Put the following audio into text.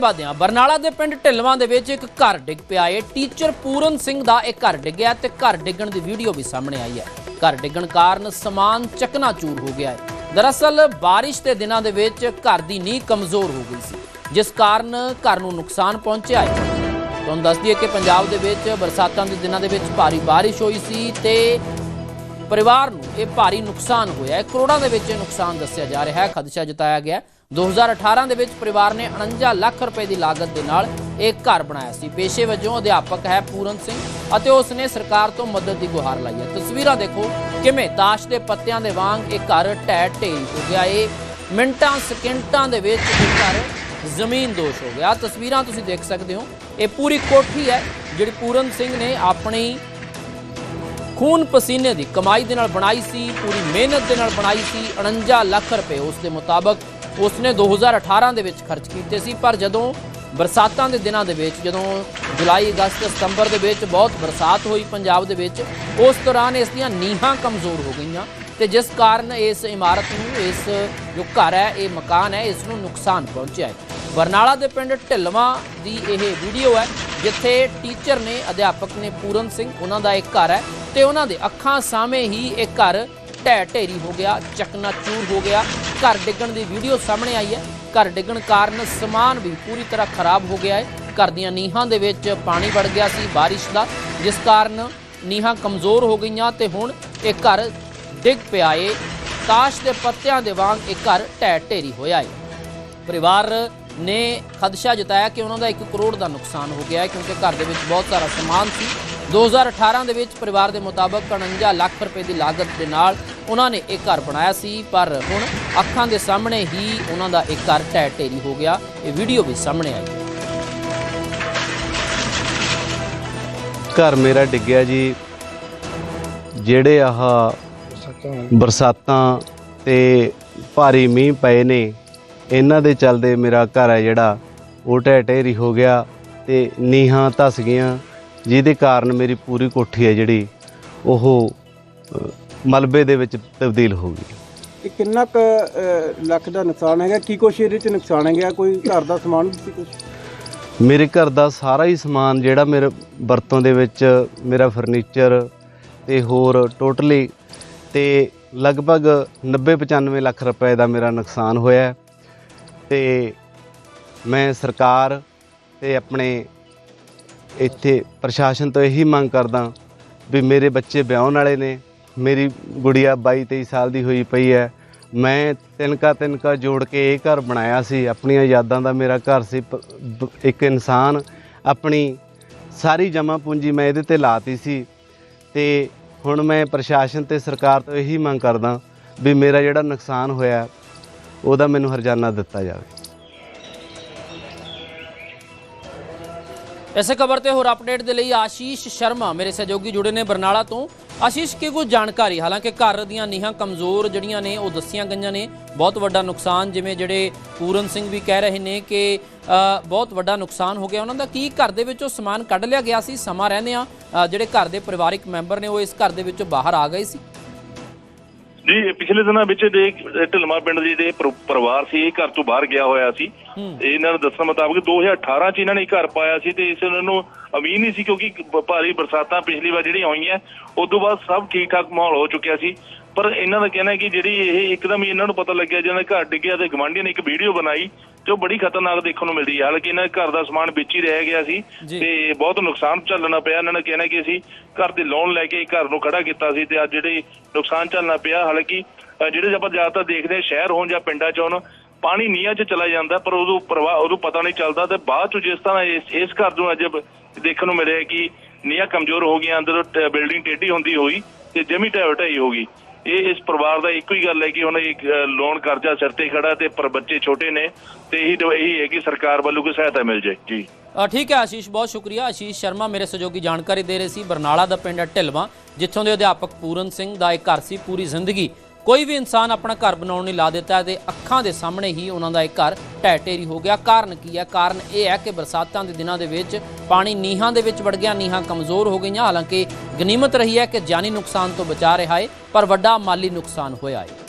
ਬਾਦਿਆਂ ਬਰਨਾਲਾ ਦੇ ਪਿੰਡ ਢਿਲਵਾਂ ਦੇ ਵਿੱਚ ਇੱਕ ਘਰ ਡਿੱਗ ਪਿਆ ਏ। ਟੀਚਰ ਪੂਰਨ ਸਿੰਘ ਦਾ ਇਹ ਘਰ ਡਿੱਗਿਆ ਤੇ ਘਰ ਡਿੱਗਣ ਦੀ ਵੀਡੀਓ ਵੀ ਸਾਹਮਣੇ ਆਈ ਹੈ। ਘਰ ਡਿੱਗਣ ਕਾਰਨ ਸਮਾਨ ਚਕਨਾਚੂਰ ਹੋ ਗਿਆ ਹੈ ਦਰਅਸਲ, ਬਾਰਿਸ਼ ਦੇ ਦਿਨਾਂ ਦੇ ਵਿੱਚ ਘਰ ਦੀ ਨੀਂਹ ਕਮਜ਼ੋਰ ਹੋ ਗਈ ਸੀ, ਜਿਸ ਕਾਰਨ ਘਰ ਨੂੰ ਨੁਕਸਾਨ ਪਹੁੰਚਿਆ ਹੈ ਤੁਹਾਨੂੰ ਦੱਸ ਦਈਏ ਕਿ ਪੰਜਾਬ ਦੇ ਵਿੱਚ ਬਰਸਾਤਾਂ ਦੇ ਦਿਨਾਂ ਦੇ ਵਿੱਚ ਭਾਰੀ ਬਾਰਿਸ਼ ਹੋਈ ਸੀ ਤੇ ਪਰਿਵਾਰ ਨੂੰ ਇਹ ਭਾਰੀ ਨੁਕਸਾਨ ਹੋਇਆ ਹੈ ਕਰੋੜਾਂ ਦੇ ਵਿੱਚ ਇਹ ਨੁਕਸਾਨ ਦੱਸਿਆ ਜਾ ਰਿਹਾ ਹੈ। ਖਦਸ਼ਾ ਜਤਾਇਆ ਗਿਆ ਹੈ 2018 ਦੇ ਵਿੱਚ ਪਰਿਵਾਰ ਨੇ 49 ਲੱਖ ਰੁਪਏ ਦੀ ਲਾਗਤ ਦੇ ਨਾਲ ਇਹ ਘਰ ਬਣਾਇਆ ਸੀ। ਪੇਸ਼ੇ ਵਜੋਂ ਅਧਿਆਪਕ ਹੈ ਪੂਰਨ ਸਿੰਘ ਅਤੇ ਉਸ ਨੇ ਸਰਕਾਰ ਤੋਂ ਮਦਦ ਦੀ ਗੁਹਾਰ ਲਾਈ ਹੈ। ਤਸਵੀਰਾਂ ਦੇਖੋ ਕਿਵੇਂ ਤਾਸ਼ ਦੇ ਪੱਤਿਆਂ ਦੇ ਵਾਂਗ ਇਹ ਘਰ ਢਹਿ ਢੇਰੀ ਹੋ ਗਿਆ। ਇਹ ਮਿੰਟਾਂ, ਸਕਿੰਟਾਂ ਦੇ ਵਿੱਚ ਇਹ ਘਰ ਜ਼ਮੀਨ ਦੋਸ਼ ਹੋ ਗਿਆ। ਤਸਵੀਰਾਂ ਤੁਸੀਂ ਦੇਖ ਸਕਦੇ ਹੋ। ਇਹ ਪੂਰੀ ਕੋਠੀ ਹੈ ਜਿਹੜੀ ਪੂਰਨ ਸਿੰਘ ਨੇ ਆਪਣੀ ਖੂਨ ਪਸੀਨੇ ਦੀ ਕਮਾਈ ਦੇ ਨਾਲ ਬਣਾਈ ਸੀ, ਪੂਰੀ ਮਿਹਨਤ ਦੇ ਨਾਲ ਬਣਾਈ ਸੀ। 49 ਲੱਖ ਰੁਪਏ ਉਸ ਦੇ ਮੁਤਾਬਕ ਉਸਨੇ 2018 ਦੇ ਵਿੱਚ ਖਰਚ ਕੀਤੇ ਸੀ, ਪਰ ਜਦੋਂ ਬਰਸਾਤਾਂ ਦੇ ਦਿਨਾਂ ਦੇ ਵਿੱਚ, ਜਦੋਂ ਜੁਲਾਈ, ਅਗਸਤ, ਸਤੰਬਰ ਦੇ ਵਿੱਚ ਬਹੁਤ ਬਰਸਾਤ ਹੋਈ ਪੰਜਾਬ ਦੇ ਵਿੱਚ, ਉਸ ਦੌਰਾਨ ਇਸ ਦੀਆਂ ਨੀਹਾਂ ਕਮਜ਼ੋਰ ਹੋ ਗਈਆਂ ਤੇ ਜਿਸ ਕਾਰਨ ਇਸ ਇਮਾਰਤ ਨੂੰ, ਇਸ ਜੋ ਘਰ ਹੈ, ਇਹ ਮਕਾਨ ਹੈ, ਇਸ ਨੂੰ ਨੁਕਸਾਨ ਪਹੁੰਚਿਆ ਹੈ। ਬਰਨਾਲਾ ਦੇ ਪਿੰਡ ਢਿਲਵਾਂ ਦੀ ਇਹ ਵੀਡੀਓ ਹੈ, ਜਿੱਥੇ ਟੀਚਰ ਨੇ, ਅਧਿਆਪਕ ਨੇ ਪੂਰਨ ਸਿੰਘ, ਉਹਨਾਂ ਦਾ ਇੱਕ ਘਰ ਹੈ ਤੇ ਉਹਨਾਂ ਦੇ ਅੱਖਾਂ ਸਾਹਮਣੇ ਹੀ ਇਹ ਘਰ ਢਹਿ ਢੇਰੀ ਹੋ ਗਿਆ ਚਕਨਾਚੂਰ ਹੋ ਗਿਆ। ਘਰ ਡਿੱਗਣ ਦੀ ਵੀਡੀਓ ਸਾਹਮਣੇ ਆਈ ਹੈ। ਘਰ ਡਿੱਗਣ ਕਾਰਨ ਸਮਾਨ ਵੀ ਪੂਰੀ ਤਰ੍ਹਾਂ ਖਰਾਬ ਹੋ ਗਿਆ ਹੈ। ਘਰ ਦੀਆਂ ਨੀਹਾਂ ਦੇ ਵਿੱਚ ਪਾਣੀ ਵੜ ਗਿਆ ਸੀ, ਬਾਰਿਸ਼ ਦਾ, ਜਿਸ ਕਾਰਨ ਨੀਹਾਂ ਕਮਜ਼ੋਰ ਹੋ ਗਈਆਂ ਤੇ ਹੁਣ ਇਹ ਘਰ ਡਿੱਗ ਪਿਆ ਏ। ਤਾਸ਼ ਦੇ ਪੱਤਿਆਂ ਦੇ ਵਾਂਗ ਇਹ ਘਰ ਢਹਿ ਢੇਰੀ ਹੋਇਆ ਏ। ਪਰਿਵਾਰ ਨੇ ਖਦਸ਼ਾ ਜਤਾਇਆ ਕਿ ਉਹਨਾਂ ਦਾ 1 ਕਰੋੜ ਦਾ ਨੁਕਸਾਨ ਹੋ ਗਿਆ ਹੈ, ਕਿਉਂਕਿ ਘਰ ਦੇ ਵਿੱਚ ਬਹੁਤ ਸਾਰਾ ਸਮਾਨ ਸੀ। 2018 ਦੇ ਵਿੱਚ ਪਰਿਵਾਰ ਦੇ ਮੁਤਾਬਕ 49 ਲੱਖ ਰੁਪਏ ਦੀ ਲਾਗਤ ਦੇ ਨਾਲ ਉਹਨਾਂ ਨੇ ਇਹ ਘਰ ਬਣਾਇਆ ਸੀ, ਪਰ ਹੁਣ ਅੱਖਾਂ ਦੇ ਸਾਹਮਣੇ ਹੀ ਉਹਨਾਂ ਦਾ ਇਹ ਘਰ ਢਹਿ ਢੇਰੀ ਹੋ ਗਿਆ। ਇਹ ਵੀਡੀਓ ਵੀ ਸਾਹਮਣੇ ਆਈ ਘਰ ਮੇਰਾ ਡਿੱਗਿਆ ਜੀ। ਜਿਹੜੇ ਆਹ ਬਰਸਾਤਾਂ ਤੇ ਭਾਰੀ ਮੀਂਹ ਪਏ ਨੇ, ਇਹਨਾਂ ਦੇ ਚੱਲਦੇ ਮੇਰਾ ਘਰ ਹੈ ਜਿਹੜਾ, ਉਹ ਢਹਿ ਢੇਰੀ ਹੋ ਗਿਆ ਤੇ ਨੀਹਾਂ ਧਸ ਗਈਆਂ, ਜਿਹਦੇ ਕਾਰਨ ਮੇਰੀ ਪੂਰੀ ਕੋਠੀ ਹੈ ਜਿਹੜੀ, ਉਹ ਮਲਬੇ ਦੇ ਵਿੱਚ ਤਬਦੀਲ ਹੋ ਗਈ। ਇਹ ਕਿੰਨਾ ਕੁ ਅਹ, ਲੱਖ ਦਾ ਨੁਕਸਾਨ ਹੈਗਾ? ਕੀ ਕੁਛ ਇਹਦੇ ਚ ਨੁਕਸਾਨ ਹੈਗਾ? ਕੋਈ ਘਰ ਦਾ ਸਮਾਨ ਵੀ ਸੀ ਮੇਰੇ ਘਰ ਦਾ ਸਾਰਾ ਹੀ ਸਮਾਨ ਜਿਹੜਾ ਮੇਰੇ ਵਰਤੋਂ ਦੇ ਵਿੱਚ ਮੇਰਾ ਫਰਨੀਚਰ ਤੇ ਹੋਰ ਟੋਟਲੀ ਤੇ ਲਗਭਗ 90 95 ਲੱਖ ਰੁਪਏ ਦਾ ਮੇਰਾ ਨੁਕਸਾਨ ਹੋਇਆ ਹੈ। ਤੇ ਮੈਂ ਸਰਕਾਰ ਤੇ ਆਪਣੇ ਇੱਥੇ ਪ੍ਰਸ਼ਾਸਨ ਤੋਂ ਇਹੀ ਮੰਗ ਕਰਦਾ ਵੀ ਮੇਰੇ ਬੱਚੇ ਵਿਆਹਣ ਵਾਲੇ ਨੇ ਮੇਰੀ ਗੁੜੀਆ 22 23 ਸਾਲ ਦੀ ਹੋਈ ਪਈ ਹੈ। ਮੈਂ ਤਿਨਕਾ ਤਿਨਕਾ ਜੋੜ ਕੇ ਇਹ ਘਰ ਬਣਾਇਆ ਸੀ। ਆਪਣੀਆਂ ਯਾਦਾਂ ਦਾ ਮੇਰਾ ਘਰ ਸੀ। ਪ- ਇੱਕ ਇਨਸਾਨ, ਆਪਣੀ ਸਾਰੀ ਜਮ੍ਹਾਂ ਪੂੰਜੀ ਮੈਂ ਇਹਦੇ ਤੇ ਲਾਤੀ ਸੀ। ਤੇ ਹੁਣ ਮੈਂ ਪ੍ਰਸ਼ਾਸਨ ਤੇ ਸਰਕਾਰ ਤੋਂ ਇਹੀ ਮੰਗ ਕਰਦਾ ਵੀ ਮੇਰਾ ਜਿਹੜਾ ਨੁਕਸਾਨ ਹੋਇਆ, ਉਹਦਾ ਮੈਨੂੰ ਹਰਜਾਨਾ ਦਿੱਤਾ ਜਾਵੇ। ਇਸੇ ਖਬਰ ਤੇ ਹੋਰ ਅਪਡੇਟ ਦੇ ਲਈ ਆਸ਼ੀਸ਼ ਸ਼ਰਮਾ ਮੇਰੇ ਸਹਿਯੋਗੀ ਜੁੜੇ ਨੇ ਬਰਨਾਲਾ ਤੋਂ। ਆਸ਼ੀਸ਼, ਕੀ ਕੋਈ ਜਾਣਕਾਰੀ? ਹਾਲਾਂਕਿ ਘਰ ਦੀਆਂ ਨੀਹਾਂ ਕਮਜ਼ੋਰ ਜਿਹੜੀਆਂ ਨੇ, ਉਹ ਦੱਸੀਆਂ ਗਈਆਂ ਨੇ। ਬਹੁਤ ਵੱਡਾ ਨੁਕਸਾਨ, ਜਿਵੇਂ ਜਿਹੜੇ ਪੂਰਨ ਸਿੰਘ ਵੀ ਕਹਿ ਰਹੇ ਨੇ ਕਿ ਬਹੁਤ ਵੱਡਾ ਨੁਕਸਾਨ ਹੋ ਗਿਆ। ਉਹਨਾਂ ਦਾ ਕੀ ਘਰ ਦੇ ਵਿੱਚੋਂ ਸਮਾਨ ਕੱਢ ਲਿਆ ਗਿਆ ਸੀ? ਸਮਾਂ ਰਹਿੰਦੇ ਆ ਜਿਹੜੇ ਘਰ ਦੇ ਪਰਿਵਾਰਿਕ ਮੈਂਬਰ ਨੇ, ਉਹ ਇਸ ਘਰ ਦੇ ਵਿੱਚੋਂ ਬਾਹਰ ਆ ਗਏ ਸੀ। ਜੀ ਪਿਛਲੇ ਦਿਨਾਂ ਵਿੱਚ ਦੇ ਢਲਮਾ ਪਿੰਡ ਦੇ ਜਿਹੜੇ ਪਰ- ਪਰਿਵਾਰ ਸੀ ਇਹ ਘਰ ਤੋਂ ਬਾਹਰ ਗਿਆ ਹੋਇਆ ਸੀ। ਇਹਨਾਂ ਦੇ ਦੱਸਣ ਮੁਤਾਬਕ 2018 ਚ ਇਹਨਾਂ ਨੇ ਘਰ ਪਾਇਆ ਸੀ ਤੇ ਇਸ ਇਹਨਾਂ ਨੂੰ ਉਮੀਦ ਨਹੀਂ ਸੀ ਕਿਉਂਕਿ ਭਾਰੀ ਬਰਸਾਤਾਂ ਪਿਛਲੀ ਵਾਰ ਜਿਹੜੀਆਂ ਹੋਈਆਂ ਉਸ ਤੋਂ ਬਾਅਦ ਸਭ ਠੀਕ ਠਾਕ ਮਾਹੌਲ ਹੋ ਚੁੱਕਿਆ ਸੀ। ਪਰ ਇਹਨਾਂ ਦਾ ਕਹਿਣਾ ਹੈ ਕਿ ਜਿਹੜੀ ਇਹ ਇੱਕਦਮ ਹੀ ਇਹਨਾਂ ਨੂੰ ਪਤਾ ਲੱਗਿਆ ਜਦੋਂ ਘਰ ਡਿੱਗਿਆ ਤੇ ਗਵਾਂਢੀਆਂ ਨੇ ਇੱਕ ਵੀਡੀਓ ਬਣਾਈ ਤੇ ਉਹ ਬੜੀ ਖਤਰਨਾਕ ਦੇਖਣ ਨੂੰ ਮਿਲਦੀ ਹੈ ਹਾਲਾਂਕਿ ਇਹਨਾਂ ਦੇ ਘਰ ਦਾ ਸਮਾਨ ਵਿੱਚ ਹੀ ਰਹਿ ਗਿਆ ਸੀ। ਤੇ ਬਹੁਤ ਨੁਕਸਾਨ ਝੱਲਣਾ ਪਿਆ। ਇਹਨਾਂ ਨੇ ਕਹਿਣਾ ਕਿ ਅਸੀਂ ਘਰ ਦੇ ਲੋਨ ਲੈ ਕੇ ਘਰ ਨੂੰ ਖੜਾ ਕੀਤਾ ਸੀ ਤੇ ਅੱਜ ਜਿਹੜੇ ਨੁਕਸਾਨ ਝੱਲਣਾ ਪਿਆ। ਹਾਲਾਂਕਿ ਜਿਹੜੇ ਆਪਾਂ ਜ਼ਿਆਦਾਤਰ ਦੇਖਦੇ ਸ਼ਹਿਰ ਹੋਣ ਜਾਂ ਪਿੰਡਾਂ 'ਚ ਹੋਣ ਪਾਣੀ ਨੀਹਾਂ 'ਚ ਚਲਾ ਜਾਂਦਾ ਪਰ ਉਦੋਂ ਪ੍ਰਵਾਹ ਉਦੋਂ ਪਤਾ ਨਹੀਂ ਚੱਲਦਾ ਤੇ ਬਾਅਦ 'ਚ ਜਿਸ ਤਰ੍ਹਾਂ ਇਸ ਘਰ ਨੂੰ ਅੱਜ ਦੇਖਣ ਨੂੰ ਮਿਲਿਆ ਕਿ ਨੀਹਾਂ ਕਮਜ਼ੋਰ ਹੋ ਗਈਆਂ ਅੰਦਰ ਬਿਲਡਿੰਗ ਟੇਢੀ ਹੁੰਦੀ ਹੋਈ ਤੇ ਜਮੀ ਢਹਿ ਢਾਈ ਹੋ ਗਈ ਇਹ ਇਸ ਪਰਿਵਾਰ ਦਾ ਇੱਕੋ ਹੀ ਗੱਲ ਹੈ ਕਿ ਹੁਣ ਇੱਕ ਲੋਨ ਕਰਜ਼ਾ ਸਿਰ ਤੇ ਖੜਾ ਤੇ ਪਰ ਬੱਚੇ ਛੋਟੇ ਨੇ ਤੇ ਇਹੀ ਇਹੀ ਹੈ ਕਿ ਸਰਕਾਰ ਵੱਲੋਂ ਕੋਈ ਸਹਾਇਤਾ ਮਿਲ ਜਾਏ। ਜੀ। ਠੀਕ ਹੈ ਆਸ਼ੀਸ਼, ਬਹੁਤ ਸ਼ੁਕਰੀਆ। ਆਸ਼ੀਸ਼ ਸ਼ਰਮਾ ਮੇਰੇ ਸਹਿਯੋਗੀ ਜਾਣਕਾਰੀ ਦੇ ਰਹੇ ਸੀ ਬਰਨਾਲਾ ਦਾ ਪਿੰਡ ਹੈ ਜਿੱਥੋਂ ਦੇ ਅਧਿਆਪਕ ਪੂਰਨ ਸਿੰਘ ਦਾ ਇੱਕ ਘਰ ਸੀ, ਪੂਰੀ ਜ਼ਿੰਦਗੀ। ਕੋਈ ਵੀ ਇਨਸਾਨ ਆਪਣਾ ਘਰ ਬਣਾਉਣ ਲਈ ਲਾ ਦਿੱਤਾ ਤੇ ਅੱਖਾਂ ਦੇ ਸਾਹਮਣੇ ਹੀ ਉਹਨਾਂ ਦਾ ਇਹ ਘਰ ਢਹਿ ਢੇਰੀ ਹੋ ਗਿਆ। ਕਾਰਨ ਕੀ ਹੈ? ਕਾਰਨ ਇਹ ਹੈ ਕਿ ਬਰਸਾਤਾਂ ਦੇ ਦਿਨਾਂ ਦੇ ਵਿੱਚ ਪਾਣੀ ਨੀਹਾਂ ਦੇ ਵਿੱਚ ਵੜ ਗਿਆ, ਨੀਹਾਂ ਕਮਜ਼ੋਰ ਹੋ ਗਈਆਂ। ਹਾਲਾਂਕਿ ਗਨੀਮਤ ਰਹੀ ਹੈ ਕਿ ਜਾਨੀ ਨੁਕਸਾਨ ਤੋਂ ਬਚਾ ਰਿਹਾ ਹੈ, ਪਰ ਵੱਡਾ ਮਾਲੀ ਨੁਕਸਾਨ ਹੋਇਆ ਹੈ।